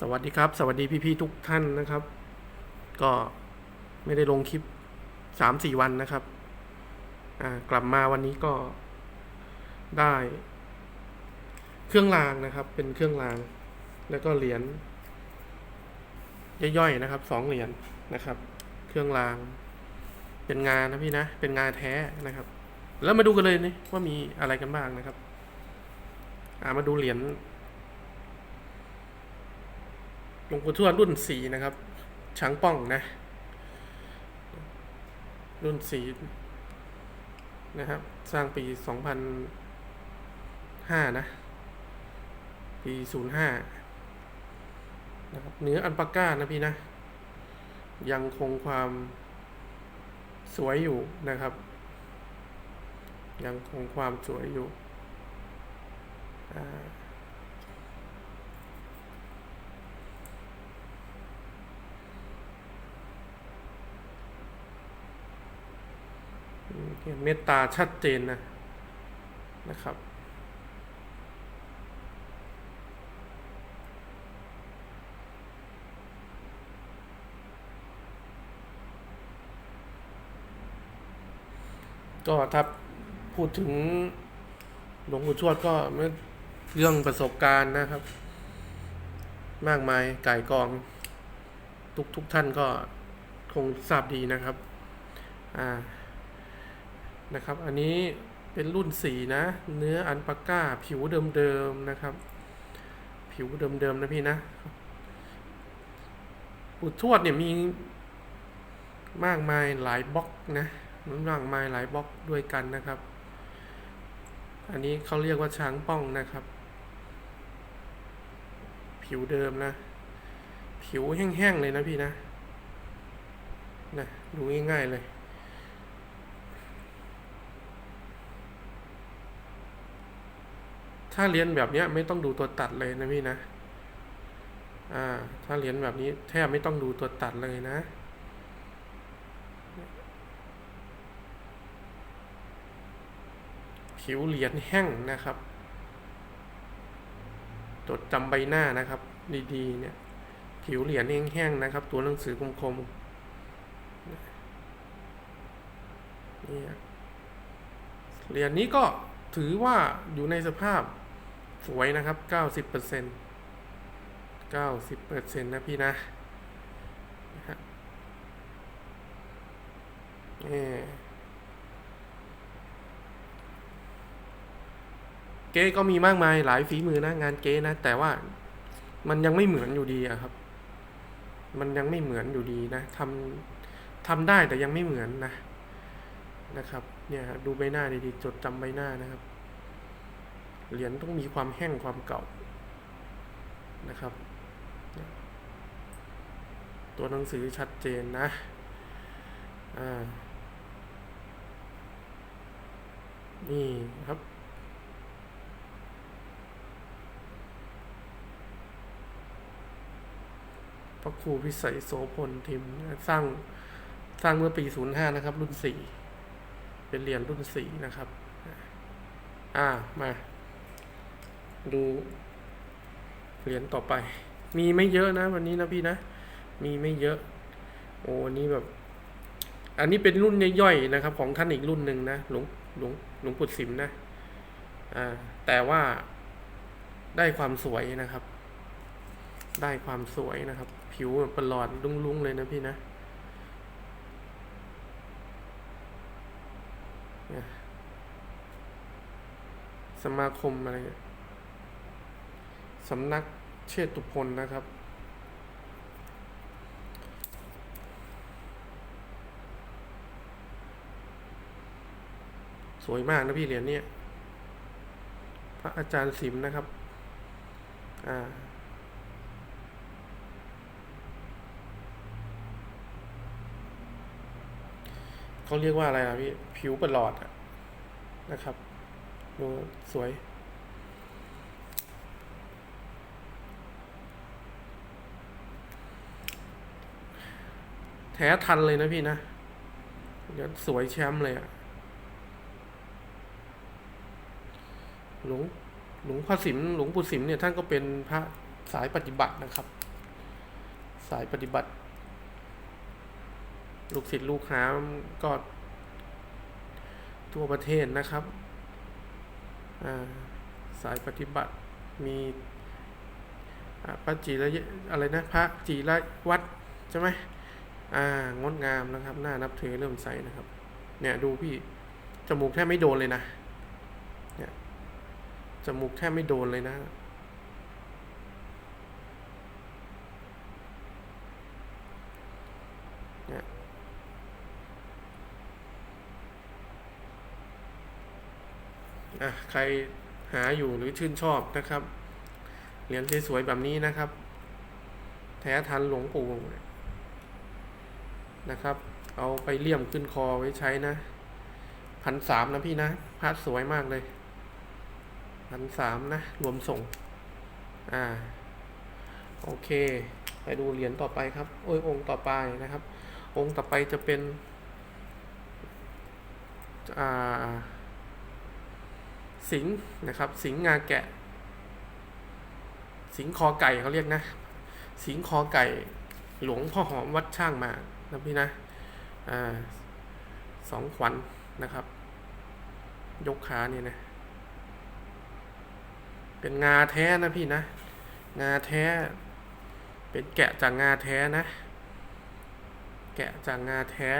สวัสดีครับ สวัสดีพี่ๆทุกท่านนะครับ ก็ไม่ได้ลงคลิปสามสี่วันนะครับ อ่ากลับมาวันนี้ก็ได้ เครื่องรางนะครับ เป็นเครื่องราง แล้วก็เหรียญย่อยๆนะครับสองเหรียญนะครับ เครื่องราง เป็นงานนะพี่นะ เป็นงานแท้นะครับ แล้วมาดูกันเลยนี่ว่ามีอะไรกันบ้างนะครับ อ่ามาดูเหรียญ หลวงปู่ทวดรุ่นสีนะครับช้างป้องนะ รุ่นสีนะครับ สร้างปีสองพันห้านะ ปีศูนย์ห้านะครับเนื้ออันปาก้านะพี่นะ ยังคงความสวยอยู่นะครับ ยังคงความสวยอยู่อ่า เมตตาชัดเจนนะนะครับ ก็ถ้าพูดถึงหลวงปู่ชวดก็เรื่องประสบการณ์นะครับ มากมายไก่กอง ทุกทุกท่านก็คงทราบดีนะครับ อ่า นะครับ อันนี้เป็นรุ่นสีนะ เนื้ออันปาก้า ผิวเดิมๆนะครับ ผิวเดิมๆนะพี่นะปุดทวดเนี่ยมีมากมายหลายบล็อกนะมันมากมายหลายบล็อกด้วยกันนะครับ อันนี้เขาเรียกว่าช้างป้องนะครับ ผิวเดิมนะ ผิวแห้งๆเลยนะพี่นะนะดูง่ายๆเลย ถ้าเรียนแบบนี้ไม่ต้องดูตัวตัดเลยนะพี่นะ อ่า ถ้าเรียนแบบนี้แทบไม่ต้องดูตัวตัดเลยนะ ผิวเหรียญแห้งนะครับ จดจำใบหน้านะครับ ดีๆ เนี่ย ผิวเหรียญแห้งๆนะครับ ตัวหนังสือคมๆนี่เหรียญนี้ก็ถือว่าอยู่ในสภาพ สวยนะครับเก้าสิบเปอร์เซ็นต์เก้าสิบเปอร์เซ็นต์นะพี่นะนี่เก๊ก็มีมากมายหลายฝีมือนะงานเก๊นะ แต่ว่ามันยังไม่เหมือนอยู่ดีอะครับ มันยังไม่เหมือนอยู่ดีนะทำทำได้แต่ยังไม่เหมือนนะนะครับ เนี่ยดูใบหน้าดีๆจดจำใบหน้านะครับ เหรียญต้องมีความแห้งความเก่านะครับ ตัวหนังสือชัดเจนนะอ่านี่ครับพระครูพิสัยโสพลทิมสร้างสร้างเมื่อปี 05 นะครับ รุ่น 4 เป็นเหรียญรุ่น 4 นะครับ อ่ามา ดูเหรียญต่อไป มีไม่เยอะนะ วันนี้นะพี่นะ มีไม่เยอะ โอ้วันนี้แบบ อันนี้เป็นรุ่นย่อยๆนะครับ ของท่านอีกรุ่นหนึ่งนะหลวงหลวงหลวงปู่สิมนะอ่าแต่ว่าได้ความสวยนะครับ ได้ความสวยนะครับ ผิวแบบประหลอดลุ้งๆเลยนะพี่นะสมาคมอะไรเนี่ย สำนักเชตุพลนะครับ สวยมากนะพี่เหรียญเนี่ยพระอาจารย์สิมนะครับ อ่าเขาเรียกว่าอะไรอะพี่ ผิวประหลอดนะครับ ดูสวย แท้ทันเลยนะพี่นะเดี๋ยวสวยแชมป์เลยอะหลวงหลวงพ่อสิมหลวงปู่สิมเนี่ยท่านก็เป็นพระสายปฏิบัตินะครับ สายปฏิบัติ ลูกศิษย์ลูกหาก็ทั่วประเทศนะครับาสายปฏิบัติมีพระจีระอะไรนะ พระจีระวัดใช่ไหม อ่างดงามนะครับน่านับถือเริ่มใสนะครับ เนี่ยดูพี่จมูกแทบไม่โดนเลยนะเนี่ยจมูกแทบไม่โดนเลยนะเนี่ยอะใครหาอยู่หรือชื่นชอบนะครับเหรียญสวยๆแบบนี้นะครับ แท้ทันหลวงปู่ นะครับ เอาไปเลี่ยมขึ้นคอไว้ใช้นะพันสามนะพี่นะพาดสวยมากเลยพันสามนะ รวมส่ง อ่า โอเค ไปดูเหรียญต่อไปครับ โอ้ย องค์ต่อไปนะครับ องค์ต่อไปจะเป็น อ่า สิงห์นะครับ สิงห์งาแกะ สิงห์คอไก่เขาเรียกนะ สิงห์คอไก่ หลวงพ่อหอมวัดช่างมา นะพี่นะอ่าสองขวัญนะครับ ยกขาเนี่ยนะ เป็นงาแท้นะพี่นะ งาแท้ เป็นแกะจากงาแท้นะ แกะจากงาแท้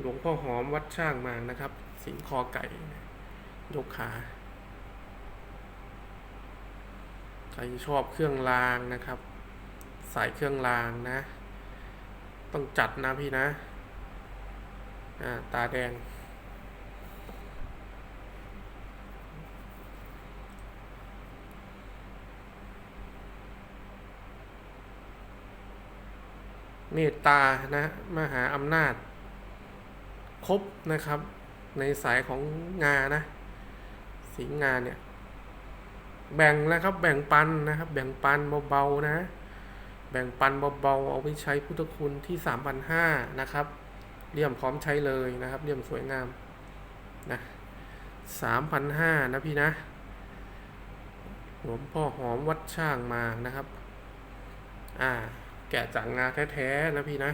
หลวงพ่อหอมวัดช่างมานะครับ สิงคอไก่ ยกขาใครชอบเครื่องรางนะครับ ใส่เครื่องรางนะ ต้องจัดนะพี่นะ อ่า ตาแดง เมตตานะ มหาอำนาจ ครบนะครับ ในสายของงานะ สิงงานเนี่ย แบ่งแล้วครับ แบ่งปันนะครับ แบ่งปันเบาๆนะ แบ่งปันเบาๆเอาไปใช้พุทธคุณที่สามพันห้านะครับเลี่ยมพร้อมใช้เลยนะครับเลี่ยมสวยงามนะสามพันห้านะพี่นะหลวงพ่อหอมวัดช่างมานะครับ อ่า แกะจากงาแท้ๆนะพี่นะ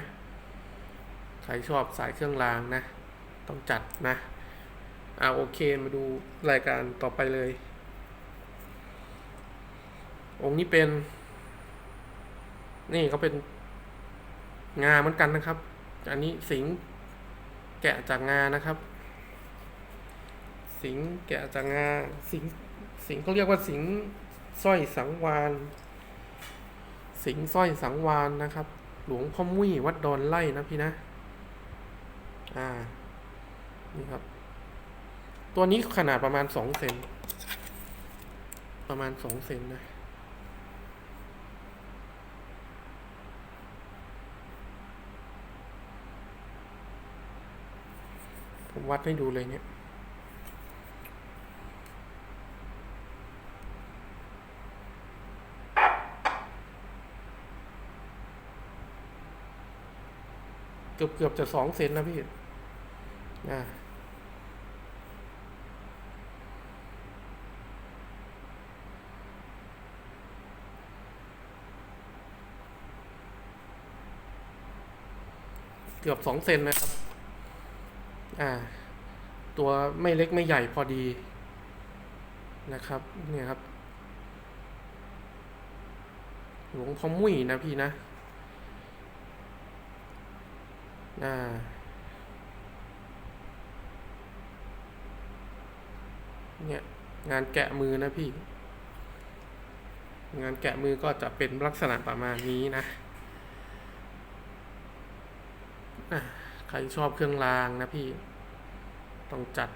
ใครชอบสายเครื่องรางนะ ต้องจัดนะ อ่าโอเคมาดูรายการต่อไปเลย องค์นี้เป็น นี่เขาเป็นงาเหมือนกันนะครับ อันนี้สิงแกะจากงานะครับ สิงแกะจากงาสิงสิงเขาเรียกว่าสิงสร้อยสังวานสิงสร้อยสังวานนะครับ หลวงพ่อมุ้ยวัดดอนไล่นะพี่นะ อ่า นี่ครับ ตัวนี้ขนาดประมาณสองเซน ประมาณสองเซนนะ วัดให้ดูเลยเนี่ย เกือบเกือบจะสองเซนนะพี่อ่าเกือบสองเซนนะครับ อ่า ตัวไม่เล็กไม่ใหญ่พอดีนะครับ เนี่ยครับ หลวงพ่อมุ้ยนะพี่นะอ่าเนี่ยงานแกะมือนะพี่ งานแกะมือก็จะเป็นลักษณะประมาณนี้นะอะ ใครชอบเครื่องรางนะพี่ ต้องจัด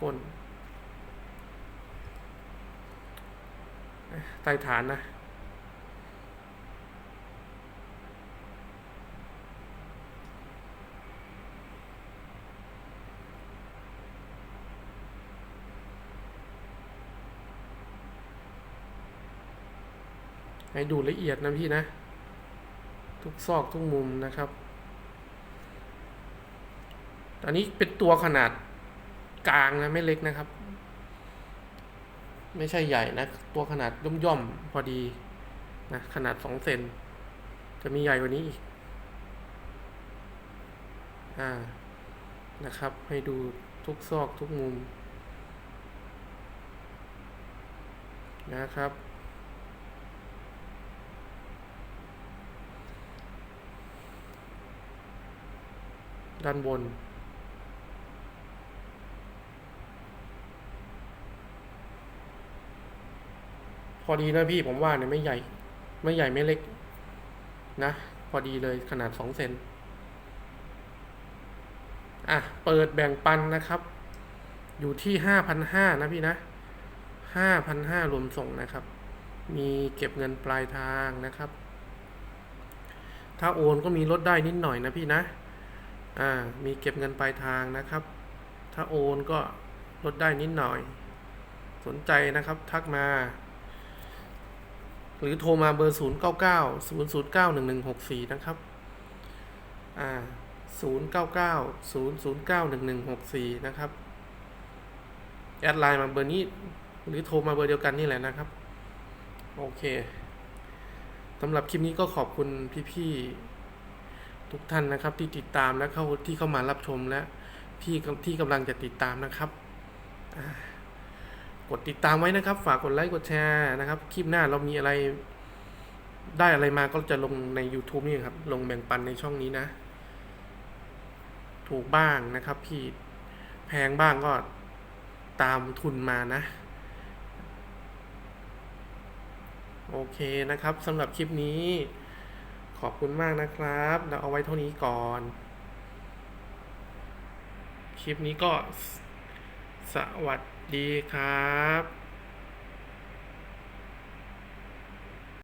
ก้นใต้ฐานนะให้ดูละเอียดนะพี่นะ ทุกซอกทุกมุมนะครับ อันนี้เป็นตัวขนาดกลางนะไม่เล็กนะครับ ไม่ใช่ใหญ่นะ ตัวขนาดย่อมๆพอดีนะขนาดสองเซนจะมีใหญ่กว่านี้อีกอ่านะครับ ให้ดูทุกซอกทุกมุมนะครับ ด้านบน พอดีนะพี่ผมว่าเนี่ยไม่ใหญ่ ไม่ใหญ่ไม่เล็ก นะ พอดีเลยขนาดสองเซนอะ เปิดแบ่งปันนะครับ อยู่ที่ห้าพันห้านะพี่นะห้าพันห้ารวมส่งนะครับ มีเก็บเงินปลายทางนะครับ ถ้าโอนก็มีลดได้นิดหน่อยนะพี่นะ อ่ามีเก็บเงินปลายทางนะครับ ถ้าโอนก็ลดได้นิดหน่อย สนใจนะครับทักมา หรือโทรมาเบอร์ 0 9 9 0 0 9 1 1 6 4 นะครับอ่า0 9 9 0 0 9 1 1 6 4 นะครับ แอดไลน์มาเบอร์นี้ หรือโทรมาเบอร์เดียวกันนี่แหละนะครับ โอเคสำหรับคลิปนี้ก็ขอบคุณพี่ๆ ทุกท่านนะครับ ที่ติดตามและเข้าที่เข้ามารับชมและพี่ที่กำลังจะติดตามนะครับ กดติดตามไว้นะครับ ฝากกดไลค์กดแชร์นะครับ คลิปหน้าเรามีอะไรได้อะไรมาก็จะลงใน YouTube นี่ครับ ลงแบ่งปันในช่องนี้นะ ถูกบ้างนะครับพี่แพงบ้างก็ตามทุนมานะ โอเคนะครับสำหรับคลิปนี้ ขอบคุณมากนะครับ เราเอาไว้เท่านี้ก่อน คลิปนี้ก็สวัสดีครับ